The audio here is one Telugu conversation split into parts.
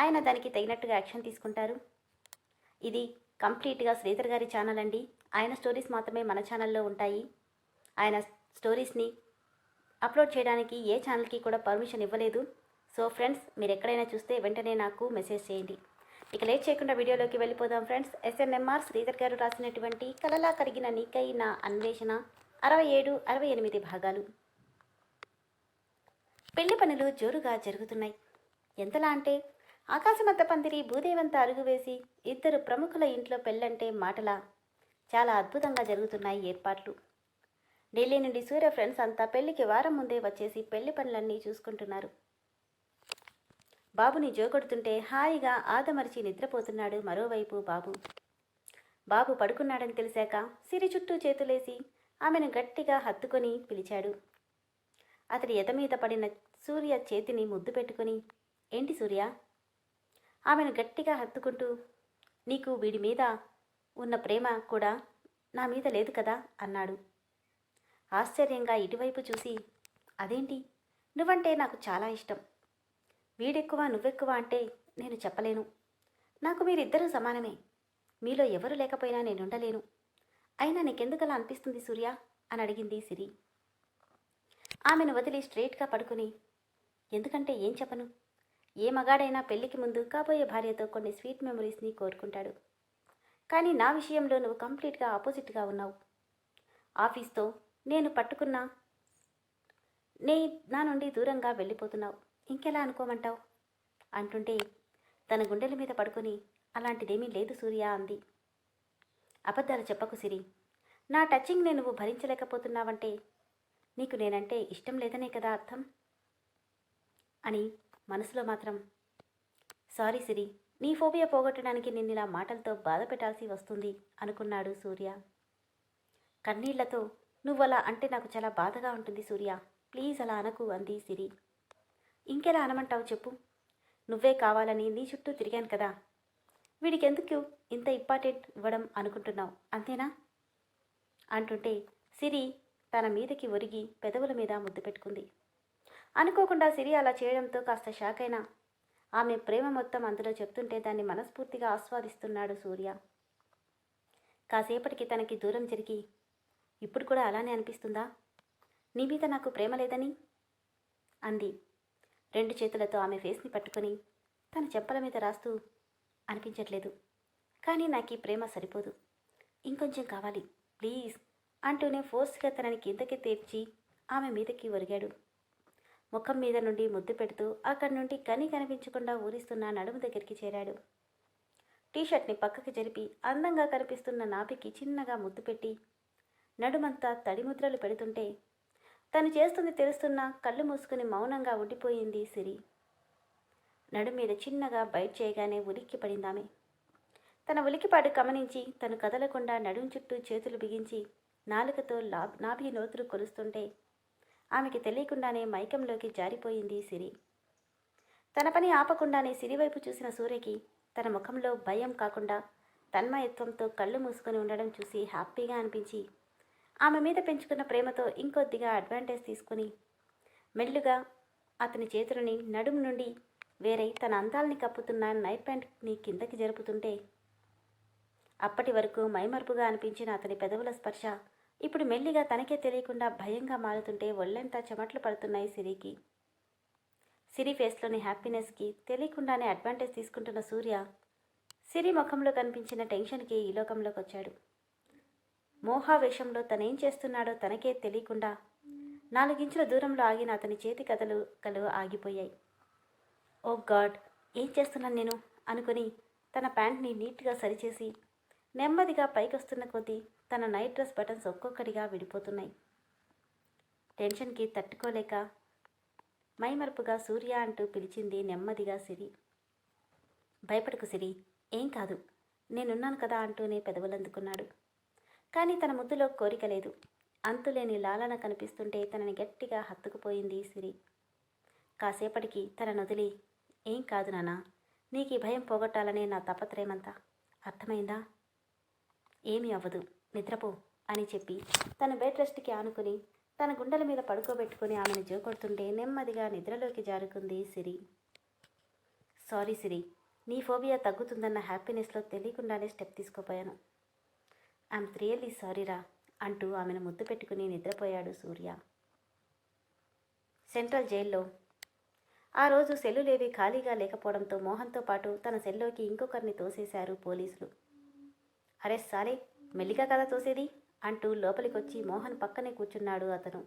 ఆయన దానికి తగినట్టుగా యాక్షన్ తీసుకుంటారు. ఇది కంప్లీట్గా శ్రీధర్ గారి ఛానల్ అండి. ఆయన స్టోరీస్ మాత్రమే మన ఛానల్లో ఉంటాయి. ఆయన స్టోరీస్ని అప్లోడ్ చేయడానికి ఏ ఛానల్కి కూడా పర్మిషన్ ఇవ్వలేదు. సో ఫ్రెండ్స్ మీరు ఎక్కడైనా చూస్తే వెంటనే నాకు మెసేజ్ చేయండి. ఇక లేట్ చేయకుండా వీడియోలోకి వెళ్ళిపోదాం ఫ్రెండ్స్. ఎస్ఎన్ఎంఆర్ శ్రీధర్ గారు రాసినటువంటి కలలా కరిగిన నీకై నా అన్వేషణ అరవై ఏడు అరవై ఎనిమిది భాగాలు. పెళ్ళి పనులు జోరుగా జరుగుతున్నాయి. ఎంతలా అంటే ఆకాశమంత పందిరి భూదేవంత అరుగు వేసి ఇద్దరు ప్రముఖుల ఇంట్లో పెళ్ళంటే మాటలా? చాలా అద్భుతంగా జరుగుతున్నాయి ఏర్పాట్లు. ఢిల్లీ నుండి సూర్య ఫ్రెండ్స్ అంతా పెళ్ళికి వారం ముందే వచ్చేసి పెళ్ళి పనులన్నీ చూసుకుంటున్నారు. బాబుని జోగొడుతుంటే హాయిగా ఆదమరిచి నిద్రపోతున్నాడు మరోవైపు బాబు. బాబు పడుకున్నాడని తెలిసాక సిరి చుట్టూ చేతులేసి ఆమెను గట్టిగా హత్తుకొని పిలిచాడు. అతడి ఎద మీద పడిన సూర్య చేతిని ముద్దు పెట్టుకొని ఏంటి సూర్య? ఆమెను గట్టిగా హత్తుకుంటూ నీకు వీడి మీద ఉన్న ప్రేమ కూడా నా మీద లేదు కదా? అన్నాడు. ఆశ్చర్యంగా ఇటువైపు చూసి అదేంటి? నువ్వంటే నాకు చాలా ఇష్టం. వీడెక్కువ నువ్వెక్కువ అంటే నేను చెప్పలేను. నాకు మీరిద్దరూ సమానమే. మీలో ఎవరు లేకపోయినా నేనుండలేను అయినా నీకెందుకలా అనిపిస్తుంది సూర్య? అని అడిగింది సిరి. ఆమెను వదిలి స్ట్రేట్గా పడుకుని ఎందుకంటే ఏం చెప్పను? ఏ మగాడైనా పెళ్ళికి ముందు కాబోయే భార్యతో కొన్ని స్వీట్ మెమరీస్ని కోరుకుంటాడు. కానీ నా విషయంలో నువ్వు కంప్లీట్గా ఆపోజిట్గా ఉన్నావు. ఆఫీస్తో నేను పట్టుకున్నా నే నా నుండి దూరంగా వెళ్ళిపోతున్నావు. ఇంకెలా అనుకోమంటావు? అంటుంటే తన గుండెల మీద పడుకొని అలాంటిదేమీ లేదు సూర్య అంది. అబద్ధాలు చెప్పకు సిరి. నా టచింగ్ని నువ్వు భరించలేకపోతున్నావంటే నీకు నేనంటే ఇష్టం లేదనే కదా అర్థం? అని మనసులో మాత్రం సారీ సిరి నీ ఫోబియా పోగొట్టడానికి నిన్నిలా మాటలతో బాధ పెట్టాల్సి వస్తుంది అనుకున్నాడు సూర్య. కన్నీళ్ళతో నువ్వలా అంటే నాకు చాలా బాధగా ఉంటుంది సూర్య. ప్లీజ్ అలా అనకు అంది సిరి. ఇంకెలా అనమంటావు చెప్పు. నువ్వే కావాలని నీ చుట్టూ తిరిగాను కదా. వీడికెందుకు ఇంత ఇంపార్టెంట్ ఇవ్వడం అనుకుంటున్నావు అంతేనా? అంటుంటే సిరి తన మీదకి ఒరిగి పెదవుల మీద ముద్దు పెట్టుకుంది. అనుకోకుండా సిరి అలా చేయడంతో కాస్త షాక్ అయినా. ఆమె ప్రేమ మొత్తం అందులో చెప్తుంటే దాన్ని మనస్ఫూర్తిగా ఆస్వాదిస్తున్నాడు సూర్య. కాసేపటికి తనకి దూరం జరిగి ఇప్పుడు కూడా అలానే అనిపిస్తుందా? నీ మీద నాకు ప్రేమ లేదని? అంది. రెండు చేతులతో ఆమె ఫేస్ని పట్టుకొని తన చెంపల మీద రాస్తూ అనిపించట్లేదు. కానీ నాకు ఈ ప్రేమ సరిపోదు. ఇంకొంచెం కావాలి. ప్లీజ్ అంటూనే ఫోర్స్గా తనని కిందకి తెచ్చి ఆమె మీదకి ఒరిగాడు. ముఖం మీద నుండి ముద్దు పెడుతూ అక్కడి నుండి కని కనిపించకుండా ఊరిస్తున్న నడుము దగ్గరికి చేరాడు. టీషర్ట్ని పక్కకి జరిపి అందంగా కనిపిస్తున్న నాభికి చిన్నగా ముద్దు పెట్టి నడుమంతా తడిముద్రలు పెడుతుంటే తను చేస్తుంది తెలుస్తున్న కళ్ళు మూసుకుని మౌనంగా ఉండిపోయింది సిరి. నడు మీద చిన్నగా బయట చేయగానే ఉలిక్కి పడిందామె. తన ఉలికిపాటు గమనించి తను కదలకుండా నడుం చుట్టూ చేతులు బిగించి నాలుకతో లా నాభి నోతులు కొలుస్తుంటే ఆమెకి తెలియకుండానే మైకంలోకి జారిపోయింది సిరి. తన పని ఆపకుండానే సిరి వైపు చూసిన సూర్యకి తన ముఖంలో భయం కాకుండా తన్మయత్వంతో కళ్ళు మూసుకొని ఉండడం చూసి హ్యాపీగా అనిపించి ఆమె మీద పెంచుకున్న ప్రేమతో ఇంకొద్దిగా అడ్వాంటేజ్ తీసుకుని మెల్లుగా అతని చేతులని నడుము నుండి వేరై తన అందాల్ని కప్పుతున్న నైట్ ప్యాంట్ని కిందకి జరుపుతుంటే అప్పటి వరకు మైమరుపుగా అనిపించిన అతని పెదవుల స్పర్శ ఇప్పుడు మెల్లిగా తనకే తెలియకుండా భయంగా మారుతుంటే ఒళ్ళంతా చెమట్లు పడుతున్నాయి సిరికి. సిరి ఫేస్లోని హ్యాపీనెస్కి తెలియకుండానే అడ్వాంటేజ్ తీసుకుంటున్న సూర్య సిరి ముఖంలో కనిపించిన టెన్షన్కి ఈ లోకంలోకి వచ్చాడు. మోహావేషంలో తనేం చేస్తున్నాడో తనకే తెలియకుండా నాలుగించుల దూరంలో ఆగిన అతని చేతి కథలు కలు ఆగిపోయాయి. ఓ గాడ్ ఏం చేస్తున్నాను నేను? అనుకుని తన ప్యాంట్ని నీట్గా సరిచేసి నెమ్మదిగా పైకొస్తున్న కొద్దీ తన నైట్ డ్రెస్ బటన్స్ ఒక్కొక్కటిగా విడిపోతున్నాయి. టెన్షన్కి తట్టుకోలేక మైమరుపుగా సూర్య అంటూ పిలిచింది నెమ్మదిగా సిరి. భయపడకు సిరి ఏం కాదు నేనున్నాను కదా అంటూనే పెదవులందుకున్నాడు. కానీ తన ముద్దులో కోరిక లేదు. అంతులేని లాలన కనిపిస్తుంటే తనని గట్టిగా హత్తుకుపోయింది సిరి. కాసేపటికి తన నొదిలి ఏం కాదు నానా నీకు ఈ భయం పోగొట్టాలనే నా తపత్రయమంతా. అర్థమైందా? ఏమీ అవ్వదు. నిద్రపో అని చెప్పి తన బెడ్ రెస్ట్కి ఆనుకుని తన గుండెల మీద పడుకోబెట్టుకుని ఆమెను జోకొడుతుంటే నెమ్మదిగా నిద్రలోకి జారుకుంది సిరి. సారీ సిరి నీ ఫోబియా తగ్గుతుందన్న హ్యాపీనెస్లో తెలియకుండానే స్టెప్ తీసుకోపోయాను. ఐఎమ్ రియల్లీ సారీరా అంటూ ఆమెను ముద్దు పెట్టుకుని నిద్రపోయాడు సూర్య. సెంట్రల్ జైల్లో ఆ రోజు సెల్లులేవి ఖాళీగా లేకపోవడంతో మోహన్తో పాటు తన సెల్లోకి ఇంకొకరిని తోసేశారు పోలీసులు. అరే సారీ మెల్లిగా కదా చూసేది అంటూ లోపలికొచ్చి మోహన్ పక్కనే కూర్చున్నాడు అతను.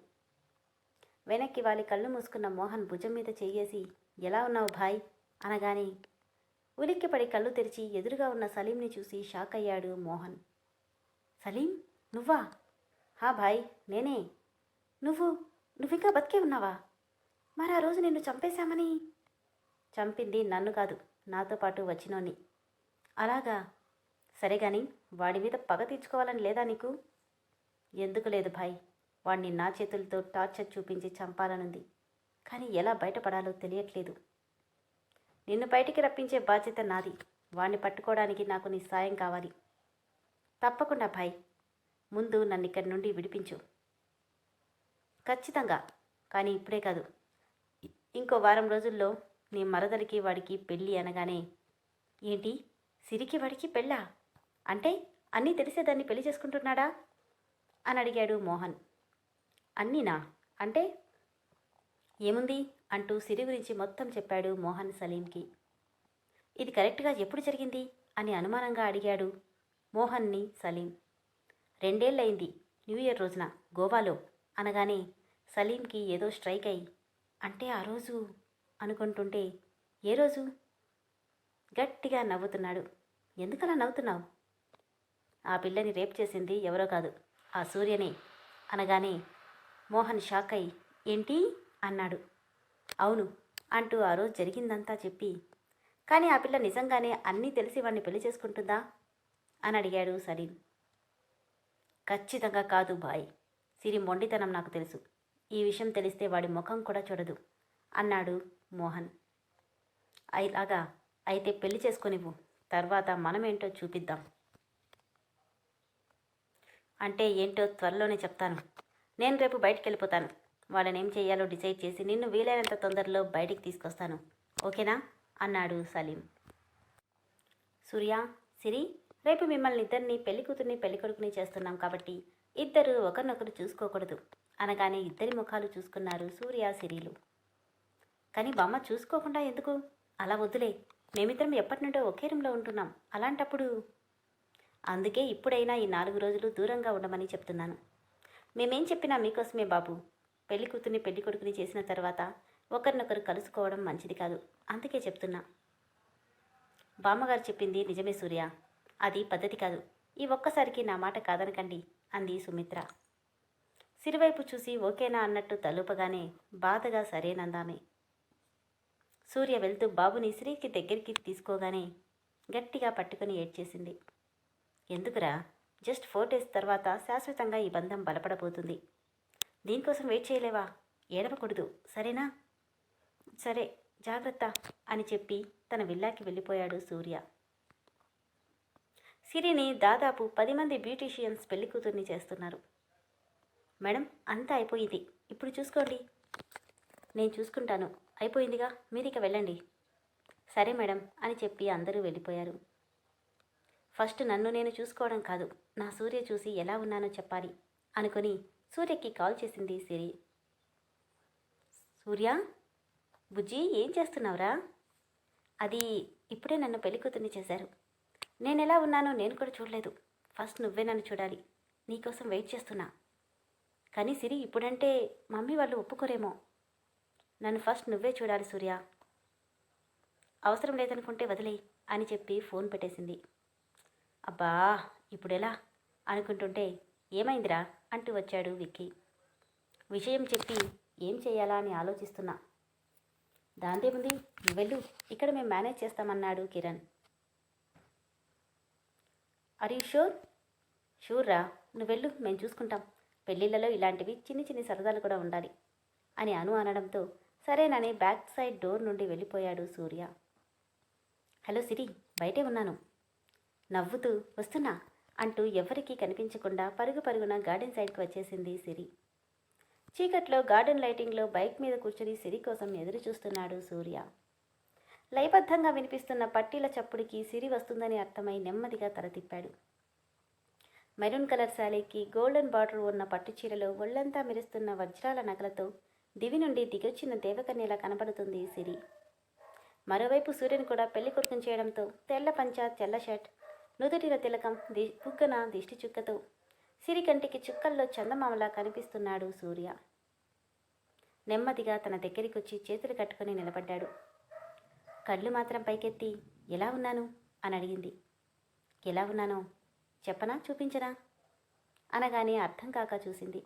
వెనక్కి వాలి కళ్ళు మూసుకున్న మోహన్ భుజం మీద చెయ్యేసి ఎలా ఉన్నావు భాయ్? అనగానే ఉలిక్కిపడి కళ్ళు తెరిచి ఎదురుగా ఉన్న సలీంని చూసి షాక్ అయ్యాడు మోహన్. సలీం నువ్వా? హా భాయ్ నేనే. నువ్వు నువ్వింకా బతికే ఉన్నావా? మరి ఆ రోజు నిన్ను చంపేశామని? చంపింది నన్ను కాదు నాతో పాటు వచ్చినోని అలాగా? సరే కానీ వాడి మీద పగ తీర్చుకోవాలని లేదా నీకు? ఎందుకు లేదు భాయ్. వాడిని నా చేతులతో టార్చర్ చూపించి చంపాలనుంది. కానీ ఎలా బయటపడాలో తెలియట్లేదు. నిన్ను బయటికి రప్పించే బాధ్యత నాది. వాణ్ణి పట్టుకోవడానికి నాకు నీ సాయం కావాలి. తప్పకుండా భాయ్. ముందు నన్ను ఇక్కడి నుండి విడిపించు. ఖచ్చితంగా. కానీ ఇప్పుడే కాదు. ఇంకో వారం రోజుల్లో నీ మరదలికి వాడికి పెళ్ళి అనగానే ఏంటి? సిరికి వాడికి పెళ్ళా? అంటే అన్నీ తెలిసేదాన్ని పెళ్ళి చేసుకుంటున్నాడా? అని అడిగాడు మోహన్. అన్నీనా? అంటే ఏముంది? అంటూ సిరి గురించి మొత్తం చెప్పాడు మోహన్ సలీంకి. ఇది కరెక్ట్గా ఎప్పుడు జరిగింది? అని అనుమానంగా అడిగాడు మోహన్ని సలీం. రెండేళ్ళయింది న్యూ ఇయర్ రోజున గోవాలో అనగానే సలీంకి ఏదో స్ట్రైక్ అయ్యి అంటే ఆ రోజు అనుకుంటుంటే ఏ రోజు? గట్టిగా నవ్వుతున్నాడు. ఎందుకలా నవ్వుతున్నావు? ఆ పిల్లని రేప్ చేసింది ఎవరో కాదు. ఆ సూర్యనే. అనగానే మోహన్ షాక్ అయి ఏంటి? అన్నాడు. అవును అంటూ ఆ రోజు జరిగిందంతా చెప్పి కానీ ఆ పిల్ల నిజంగానే అన్నీ తెలిసి వాడిని పెళ్ళి చేసుకుంటుందా? అని అడిగాడు సలీం. ఖచ్చితంగా కాదు బాయ్. సిరి మొండితనం నాకు తెలుసు. ఈ విషయం తెలిస్తే వాడి ముఖం కూడా చూడదు అన్నాడు మోహన్. అలాగా అయితే పెళ్ళి చేసుకొనివ్వు. తర్వాత మనమేంటో చూపిద్దాం. అంటే ఏంటో త్వరలోనే చెప్తాను. నేను రేపు బయటికి వెళ్ళిపోతాను వాళ్ళని ఏం చేయాలో డిసైడ్ చేసి నిన్ను వీలైనంత తొందరలో బయటికి తీసుకొస్తాను. ఓకేనా? అన్నాడు సలీం. సూర్య సిరి రేపు మిమ్మల్ని ఇద్దరిని పెళ్ళి కూతుర్ని పెళ్ళి కొడుకుని చేస్తున్నాం కాబట్టి ఇద్దరు ఒకరినొకరు చూసుకోకూడదు. అనగానే ఇద్దరి ముఖాలు చూసుకున్నారు సూర్య సిరీలు. కానీ బామ్మ చూసుకోకుండా ఎందుకు? అలా వద్దులే. మేమిద్దరం ఎప్పటి నుండో ఒకే రూమ్లో ఉంటున్నాం. అలాంటప్పుడు అందుకే ఇప్పుడైనా ఈ నాలుగు రోజులు దూరంగా ఉండమని చెప్తున్నాను. మేమేం చెప్పినా మీకోసమే బాబు. పెళ్ళి కూతుర్ని పెళ్ళి కొడుకుని చేసిన తర్వాత ఒకరినొకరు కలుసుకోవడం మంచిది కాదు. అందుకే చెప్తున్నా. బామ్మగారు చెప్పింది నిజమే సూర్య. అది పద్ధతి కాదు. ఈ ఒక్కసారికి నా మాట కాదనకండి అంది సుమిత్ర. సిరివైపు చూసి ఓకేనా అన్నట్టు తలుపగానే బాధగా సరేనందామే. సూర్య వెళ్తూ బాబుని శ్రీకి దగ్గరికి తీసుకోగానే గట్టిగా పట్టుకుని ఏడ్చేసింది. ఎందుకురా? జస్ట్ ఫోర్ డేస్ తర్వాత శాశ్వతంగా ఈ బంధం బలపడబోతుంది. దీనికోసం వెయిట్ చేయలేవా? ఏడవకూడదు సరేనా? సరే జాగ్రత్త అని చెప్పి తన విల్లాకి వెళ్ళిపోయాడు సూర్య. సిరిని దాదాపు పది మంది బ్యూటీషియన్స్ పెళ్ళి కూతుర్ని చేస్తున్నారు. మేడం అంతా అయిపోయింది. ఇప్పుడు చూసుకోండి. నేను చూసుకుంటాను. అయిపోయిందిగా మీరిక వెళ్ళండి. సరే మేడం అని చెప్పి అందరూ వెళ్ళిపోయారు. ఫస్ట్ నన్ను నేను చూసుకోవడం కాదు నా సూర్య చూసి ఎలా ఉన్నానో చెప్పాలి అనుకుని సూర్యకి కాల్ చేసింది సిరి. సూర్య బుజ్జి ఏం చేస్తున్నావురా? అది ఇప్పుడే నన్ను పెళ్ళికూతుర్ని చేశారు. నేను ఎలా ఉన్నానో నేను కూడా చూడలేదు. ఫస్ట్ నువ్వే నన్ను చూడాలి. నీకోసం వెయిట్ చేస్తున్నా. కానీ సిరి ఇప్పుడంటే మమ్మీ వాళ్ళు ఒప్పుకోరేమో. నన్ను ఫస్ట్ నువ్వే చూడాలి సూర్య. అవసరం లేదనుకుంటే వదిలేయి అని చెప్పి ఫోన్ పెట్టేసింది. అబ్బా ఇప్పుడెలా? అనుకుంటుంటే ఏమైందిరా? అంటూ వచ్చాడు విక్కీ. విషయం చెప్పి ఏం చేయాలా అని ఆలోచిస్తున్నా. దాందేముంది వెళ్ళు ఇక్కడ మేము మేనేజ్ చేస్తామన్నాడు కిరణ్. ఆర్ యూ షూర్ షూర్రా నువ్వు వెళ్ళు మేము చూసుకుంటాం. పెళ్ళిళ్ళలో ఇలాంటివి చిన్ని చిన్ని సరదాలు కూడా ఉండాలి అని అను అనడంతో సరేనని బ్యాక్ సైడ్ డోర్ నుండి వెళ్ళిపోయాడు సూర్య. హలో సిరి బయటే ఉన్నాను. నవ్వుతూ వస్తున్నా అంటూ ఎవరికీ కనిపించకుండా పరుగు పరుగున గార్డెన్ సైడ్కి వచ్చేసింది సిరి. చీకట్లో గార్డెన్ లైటింగ్లో బైక్ మీద కూర్చుని సిరి కోసం ఎదురు చూస్తున్నాడు సూర్య. లయబద్ధంగా వినిపిస్తున్న పట్టీల చప్పుడికి సిరి వస్తుందని అర్థమై నెమ్మదిగా తలతిప్పాడు మెరూన్ కలర్ శాలీకి గోల్డెన్ బార్డర్ ఉన్న పట్టు చీరలో ఒళ్ళంతా మెరుస్తున్న వజ్రాల నగలతో దివి నుండి దిగొచ్చిన దేవకన్యలా కనబడుతుంది సిరి. మరోవైపు సూర్యుని కూడా పెళ్ళి కొడుకుని చేయడంతో తెల్ల పంచ తెల్ల షర్ట్ నుదుటిన తిలకం ది బుగ్గన దిష్టి చుక్కతో సిరికంటికి చుక్కల్లో చందమామలా కనిపిస్తున్నాడు సూర్య. నెమ్మదిగా తన దగ్గరికొచ్చి చేతులు కట్టుకొని నిలబడ్డాడు. కళ్ళు మాత్రం పైకెత్తి ఎలా ఉన్నాను? అని అడిగింది. ఎలా ఉన్నానో చెప్పనా? చూపించనా? అనగానే అర్థం కాక చూసింది.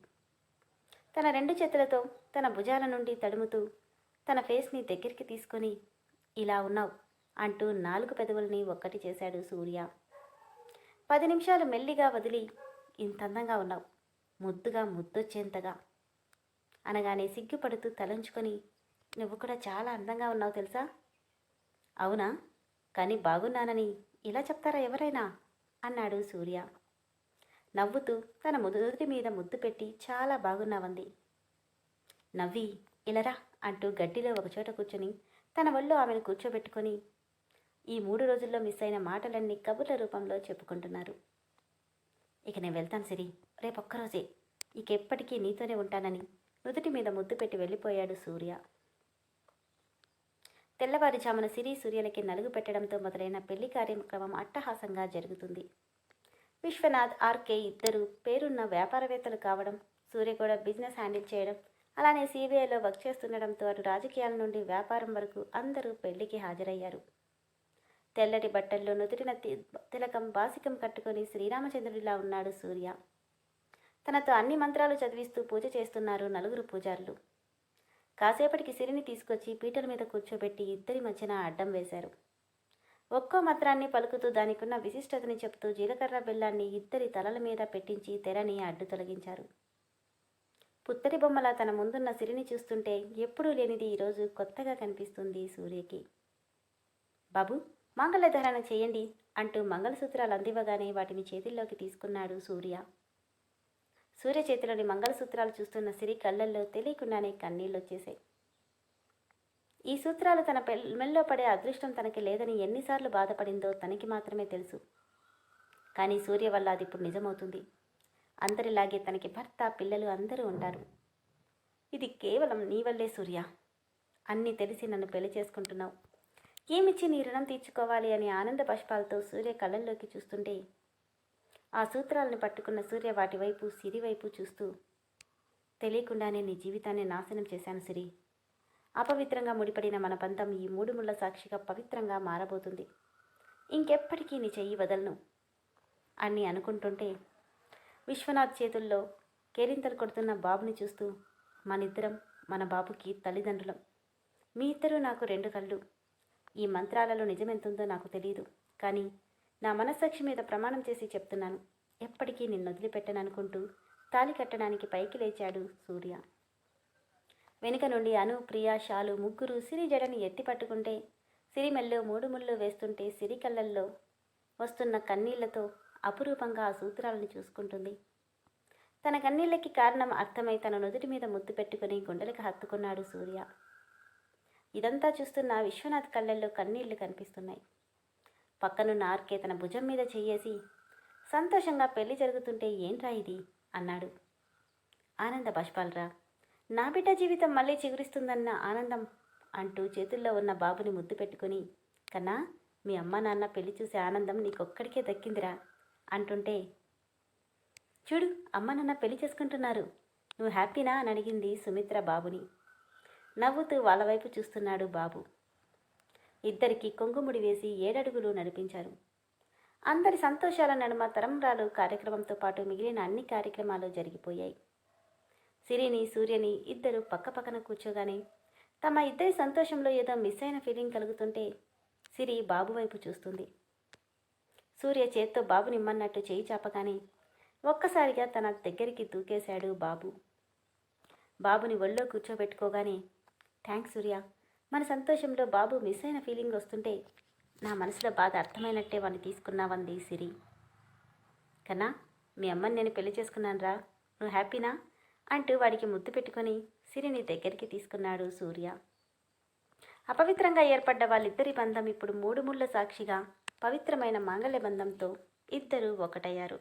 తన రెండు చేతులతో తన భుజాల నుండి తడుముతూ తన ఫేస్ని దగ్గరికి తీసుకొని ఇలా ఉన్నావు అంటూ నాలుగు పెదవుల్ని ఒక్కటి చేశాడు సూర్య. పది నిమిషాలు మెల్లిగా వదిలి ఇంత అందంగా ఉన్నావు. ముద్దుగా ముద్దొచ్చేంతగా అనగానే సిగ్గుపడుతూ తలంచుకొని నువ్వు కూడా చాలా అందంగా ఉన్నావు తెలుసా? అవునా? కానీ బాగున్నానని ఇలా చెప్తారా ఎవరైనా? అన్నాడు సూర్య. నవ్వుతూ తన ముదుటి మీద ముద్దు పెట్టి చాలా బాగున్నావంది. నవ్వి ఇలరా అంటూ గడ్డిలో ఒకచోట కూర్చొని తన ఒళ్ళు ఆమెను కూర్చోబెట్టుకొని ఈ మూడు రోజుల్లో మిస్ అయిన మాటలన్నీ కబుర్ల రూపంలో చెప్పుకుంటున్నారు. ఇక నేను వెళ్తాను సిరి. రేపొక్కరోజే ఇకెప్పటికీ నీతోనే ఉంటానని నుదుటి మీద ముద్దు పెట్టి వెళ్ళిపోయాడు సూర్య. తెల్లవారుజామున సిరి సూర్యలకి నలుగు పెట్టడంతో మొదలైన పెళ్ళి కార్యక్రమం అట్టహాసంగా జరుగుతుంది. విశ్వనాథ్ ఆర్కే ఇద్దరు పేరున్న వ్యాపారవేత్తలు కావడం సూర్య కూడా బిజినెస్ హ్యాండిల్ చేయడం అలానే సిబిఐలో వర్క్ చేస్తుండడంతో అటు రాజకీయాల నుండి వ్యాపారం వరకు అందరూ పెళ్ళికి హాజరయ్యారు. తెల్లటి బట్టల్లో నుదుటిన తి- తిలకం బాసికం కట్టుకొని శ్రీరామచంద్రుడిలా ఉన్నాడు సూర్య. తనతో అన్ని మంత్రాలు చదివిస్తూ పూజ చేస్తున్నారు నలుగురు పూజారులు. కాసేపటికి సిరిని తీసుకొచ్చి పీటల మీద కూర్చోబెట్టి ఇద్దరి మధ్యన అడ్డం వేశారు. ఒక్కో మంత్రాన్ని పలుకుతూ దానికున్న విశిష్టతని చెప్తూ జీలకర్ర బెల్లాన్ని ఇద్దరి తలల మీద పెట్టించి తెరని అడ్డు తొలగించారు. పుత్తడి బొమ్మల తన ముందున్న సిరిని చూస్తుంటే ఎప్పుడూ లేనిది ఈరోజు కొత్తగా కనిపిస్తుంది సూర్యకి. బాబు మంగళధారణ చేయండి అంటూ మంగళసూత్రాలు అందివ్వగానే వాటిని చేతుల్లోకి తీసుకున్నాడు సూర్య. సూర్య చేతిలోని మంగళసూత్రాలు చూస్తున్న సిరి కళ్ళల్లో తెలియకుండానే కన్నీళ్ళు వచ్చేసాయి ఈ సూత్రాలు తన పెల్మెల్లో పడే అదృష్టం తనకి లేదని ఎన్నిసార్లు బాధపడిందో తనకి మాత్రమే తెలుసు. కానీ సూర్య వల్ల అది ఇప్పుడు నిజమవుతుంది. అందరిలాగే తనకి భర్త పిల్లలు అందరూ ఉంటారు. ఇది కేవలం నీ వల్లే సూర్య. అన్నీ తెలిసి నన్ను పెళ్ళి చేసుకుంటున్నావు. ఏమిచ్చి నీ రుణం తీర్చుకోవాలి అని ఆనంద పుష్పాలతో సూర్య కళ్ళల్లోకి చూస్తుంటే ఆ సూత్రాలను పట్టుకున్న సూర్య వాటి వైపు సిరి వైపు చూస్తూ తెలియకుండానే నీ జీవితాన్ని నాశనం చేశాను సిరి. అపవిత్రంగా ముడిపడిన మన బంధం ఈ మూడు ముళ్ళ సాక్షిగా పవిత్రంగా మారబోతుంది. ఇంకెప్పటికీ నీ చెయ్యి వదలను అని అనుకుంటుంటే విశ్వనాథ్ చేతుల్లో కేరింతలు కొడుతున్న బాబుని చూస్తూ మనిద్దరం మన బాబుకి తల్లిదండ్రులం. మీ ఇద్దరూ నాకు రెండు కళ్ళు. ఈ మంత్రాలలో నిజమెంతుందో నాకు తెలియదు కానీ నా మనస్సాక్షి మీద ప్రమాణం చేసి చెప్తున్నాను. ఎప్పటికీ నిన్ను వదిలిపెట్టననుకుంటూ తాలి కట్టడానికి పైకి లేచాడు సూర్య. వెనుక నుండి అను ప్రియ షాలు ముగ్గురు సిరి జడని ఎత్తి పట్టుకుంటే సిరిమెల్లో మూడు ముళ్ళు వేస్తుంటే సిరి కళ్ళల్లో వస్తున్న కన్నీళ్ళతో అపురూపంగా ఆ సూత్రాలను చూసుకుంటుంది. తన కన్నీళ్ళకి కారణం అర్థమై తన నుదుటి మీద ముద్దు పెట్టుకుని గుండెలకు హత్తుకున్నాడు సూర్య. ఇదంతా చూస్తున్న విశ్వనాథ్ కళ్ళల్లో కన్నీళ్ళు కనిపిస్తున్నాయి. పక్కనున్న ఆర్కే తన భుజం మీద చెయ్యేసి సంతోషంగా పెళ్ళి జరుగుతుంటే ఏంట్రా ఇది? అన్నాడు. ఆనంద బాష్పాలరా నా బిడ్డ జీవితం మళ్ళీ చిగురిస్తుందన్న ఆనందం అంటూ చేతుల్లో ఉన్న బాబుని ముద్దు పెట్టుకుని కన్నా మీ అమ్మ నాన్న పెళ్ళి చూసే ఆనందం నీకొక్కడికే దక్కిందిరా అంటుంటే చూడు అమ్మ నాన్న పెళ్ళి చేసుకుంటున్నారు. నువ్వు హ్యాపీనా? అని అడిగింది సుమిత్ర బాబుని. నవ్వుతూ వాళ్ళ వైపు చూస్తున్నాడు బాబు. ఇద్దరికి కొంగుముడి వేసి ఏడడుగులు నడిపించారు. అందరి సంతోషాల నడుమ తరంరాలు కార్యక్రమంతో పాటు మిగిలిన అన్ని కార్యక్రమాలు జరిగిపోయాయి. సిరిని సూర్యని ఇద్దరు పక్కపక్కన కూర్చోగానే తమ ఇద్దరి సంతోషంలో ఏదో మిస్ అయిన ఫీలింగ్ కలుగుతుంటే సిరి బాబు వైపు చూస్తుంది. సూర్య చేత్తో బాబు నిమ్మన్నట్టు చేయి చాపగానే ఒక్కసారిగా తన దగ్గరికి దూకేశాడు బాబు. బాబుని ఒళ్ళో కూర్చోబెట్టుకోగానే థ్యాంక్స్ సూర్య. మన సంతోషంలో బాబు మిస్ అయిన ఫీలింగ్ వస్తుంటే నా మనసులో బాధ అర్థమైనట్టే వాడిని తీసుకున్నావంది సిరి. కన్నా మీ అమ్మని నేను పెళ్ళి చేసుకున్నానురా నువ్వు హ్యాపీనా? అంటూ వాడికి ముద్దు పెట్టుకొని సిరిని దగ్గరికి తీసుకున్నాడు సూర్య. అపవిత్రంగా ఏర్పడ్డ వాళ్ళిద్దరి బంధం ఇప్పుడు మూడు ముళ్ళ సాక్షిగా పవిత్రమైన మాంగళ్య బంధంతో ఇద్దరు ఒకటయ్యారు.